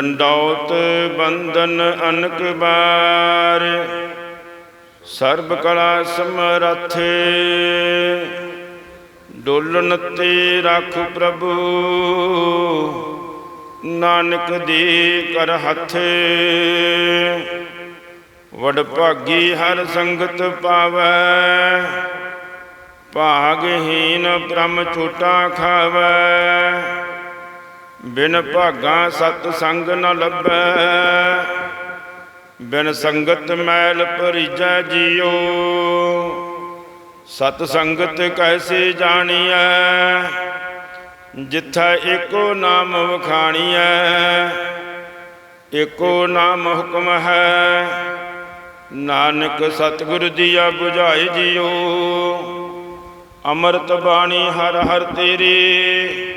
ਡੰਡੌਤ ਬੰਧਨ ਅਨਕ ਬਾਰ, ਸਰਬ ਕਲਾ ਸਮਰੱਥ। ਡੋਲਨ ਤੇ ਰੱਖ ਪ੍ਰਭੂ, ਨਾਨਕ ਦੀ ਕਰ ਹੱਥ। ਵਡ ਭਾਗੀ ਹਰ ਸੰਗਤ ਪਾਵੈ, ਭਾਗਹੀਨ ਬ੍ਰਹਮ ਛੋਟਾ ਖਾਵੈ। ਬਿਨ ਭਾਗਾ ਸਤ ਸੰਗ ਨ ਲੱਭੈ, ਬਿਨ ਸੰਗਤ ਮੈਲ ਪਰਿਜੈ ਜੀਓ। ਸਤ ਸੰਗਤ ਕੈਸੇ ਜਾਣੀਐ, ਜਿਥੈ ਏਕੋ ਨਾਮ ਵਖਾਣੀਐ, ਏਕੋ ਨਾਮ ਹੁਕਮ ਹੈ। ਨਾਨਕ ਸਤਿਗੁਰ ਦੀਆ 부ਝਾਏ ਜੀਓ, ਅੰਮ੍ਰਿਤ ਬਾਣੀ ਹਰ ਹਰ ਤੇਰੀ।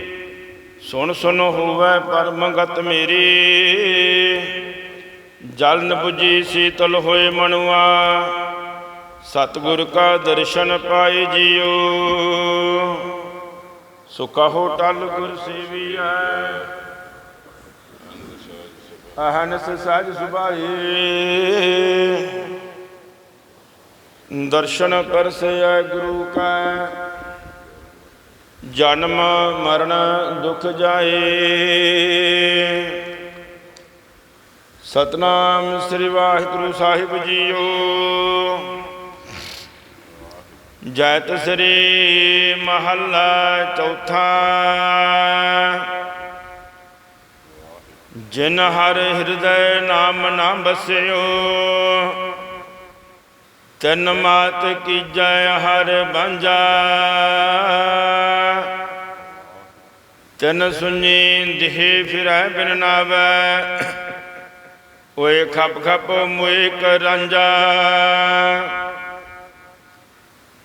ਸੁਣ ਸੁਣ ਹੋਵੇ ਪਰਮਗਤ ਮੇਰੀ। ਜਲ ਨ 부ਜੀ ਸੀਤਲ ਹੋਏ ਮਨੁਆ ਸਤਿਗੁਰ ਕਾ ਦਰਸ਼ਨ ਪਾਏ ਜੀਓ। ਸੋ ਕਹੋ ਟਲ ਗੁਰ ਸੇਵੀਐ। ਅਹਨਸ ਸਜ ਸੁਭਾਏ। ਦਰਸ਼ਨ ਪਰਸੈ ਗੁਰੂ ਕਾ। ਜਨਮ ਮਰਨ ਦੁਖ ਜਾਏ। ਸਤਨਾਮ ਸ੍ਰੀ ਵਾਹਿਗੁਰੂ ਸਾਹਿਬ ਜੀਓ। ਜੈਤ ਸ੍ਰੀ ਮਹੱਲਾ ਚੌਥਾ। ਜਿਨ ਹਰ ਹਿਰਦੈ ਨਾਮ ਨਾ ਬਸਿਓ। ਤਨ ਮਾਤ ਕੀਜੈ ਹਰ ਬਾਂਝਾ ਤਨ ਸੁਣੀ ਦਿਹ ਫਿਰੈ ਬਿਨ ਨਾਵੈ। ਓਏ ਖਪ ਖਪ ਮੋਏ ਰਾਂਝਾ।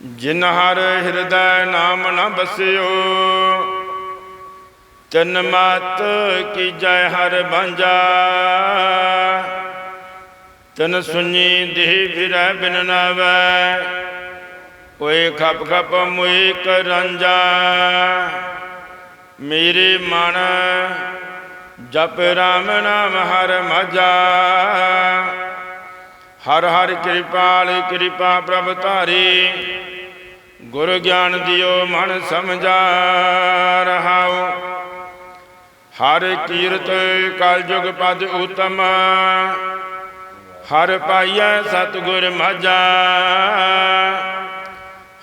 ਜਿਨ ਹਰ ਹਿਰਦੈ ਨਾਮ ਨ ਬਸਿਓ, ਤਨ ਮਾਤ ਕੀਜੈ ਹਰ ਬਾਂਝਾ ਤਨ ਸੁਣੀ ਦੇਹ ਫਿਰੈ ਬਿਨ ਨਾਵੈ ਓਏ ਖਪ ਖਪ ਮੋਏ ਕਰੰਜਾ ਮੇਰੇ ਮਨ ਜਪ ਰਾਮ ਨਾਮ ਹਰ ਮਜਾ। ਹਰ ਹਰ ਕਿਰਪਾਲ ਕਿਰਪਾ ਪ੍ਰਭ ਧਾਰੀ, ਗੁਰ ਗਿਆਨ ਦਿਓ ਮਨ ਸਮਝਾ ਰਹਾਉ। ਹਰ ਕੀਰਤ ਕਲ ਪਦ ਉਤਮ ਹਰ ਪਾਈਐ ਸਤਿਗੁਰ ਮਾਝਾ।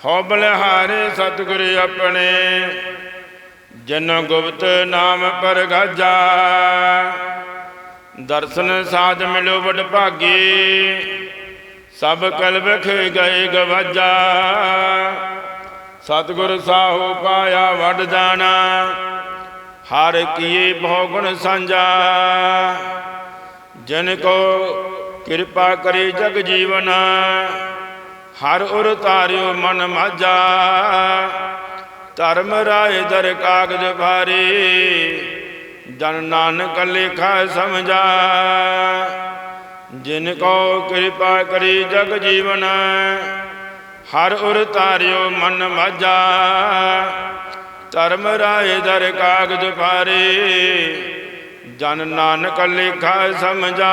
ਹੋ ਬਲਿਹਾਰੇ ਸਤਿਗੁਰ ਆਪਣੇ। ਜਨ ਗੁਪਤ ਨਾਮ ਪਰਗਾਜਾ। ਦਰਸ਼ਨ ਸਾਧ ਮਿਲੋ ਵਡ ਭਾਗੀ। ਸਭ ਕਲ ਬਖ ਗਏ ਗਵਾਜਾ। ਸਤਿਗੁਰ ਸਾਹੋ ਪਾਇਆ ਵਡ ਜਾਣਾ। ਹਰ ਕੀਏ ਬਹੁ ਗੁਣ ਸਾਂਝਾ। ਜਨ ਕੋ ਕਿਰਪਾ ਕਰੇ ਜਗ ਜੀਵਨ। ਹਰ ਉਰ ਤਾਰਿਓ ਮਨ ਮਾਜਾ ਧਰਮ ਰਾਏ ਦਰ ਕਾਗਜ ਭਾਰੇ। ਜਨ ਨਾਨਕ ਲੇਖਾ ਸਮਝਾ। ਜਿਨ ਕੋ ਕਿਰਪਾ ਕਰੀ ਜਗ ਜੀਵਨ, ਹਰ ਉਰ ਤਾਰਿਓ ਮਨ ਮਾਜਾ ਧਰਮ ਰਾਏ ਦਰ ਕਾਗਜ ਭਾਰੇ। ਜਨ ਨਾਨਕ ਲੇਖਾ ਸਮਝਾ।